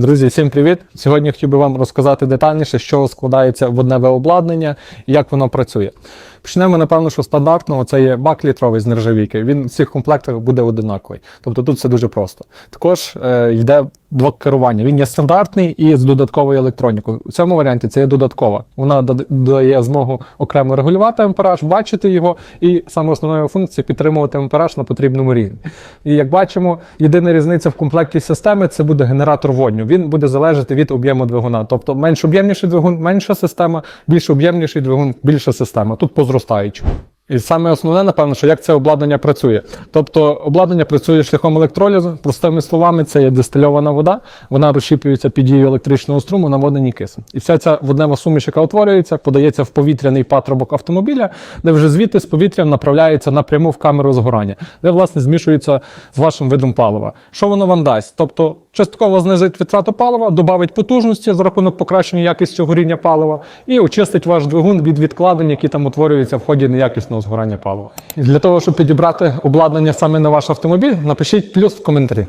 Друзі, всім привіт! Сьогодні хотів би вам розказати детальніше, чого складається водневе обладнання і як воно працює. Почнемо, напевно, що стандартно це є бак літровий з нержавійки. Він в всіх комплектах буде одинаковий. Тобто тут все дуже просто. Також е, йде блок керування. Він є стандартний і з додатковою електронікою. У цьому варіанті це є додаткова. Вона дає змогу окремо регулювати ампераж, бачити його, і саме основною функцією підтримувати ампераж на потрібному рівні. І як бачимо, єдина різниця в комплекті системи це буде генератор водню. Він буде залежати від об'єму двигуна. Тобто менш об'ємніший двигун, менша система, більш об'ємніший двигун, більша система. Тут по зростаючому. І саме основне, напевно, що як це обладнання працює. Тобто обладнання працює шляхом електролізу. Простими словами, це є дистильована вода, вона розщіплюється під дією електричного струму на водяний кисень. І вся ця воднева суміш, яка утворюється, подається в повітряний патрубок автомобіля, де вже звідти з повітрям направляється напряму в камеру згорання, де власне змішується з вашим видом палива. Що воно вам дасть? Тобто частково знизить витрату палива, додавить потужності за рахунок покращення якості горіння палива і очистить ваш двигун від відкладень, які там утворюються в ході неякісного згорання палива. І для того, щоб підібрати обладнання саме на ваш автомобіль, напишіть плюс в коментарі.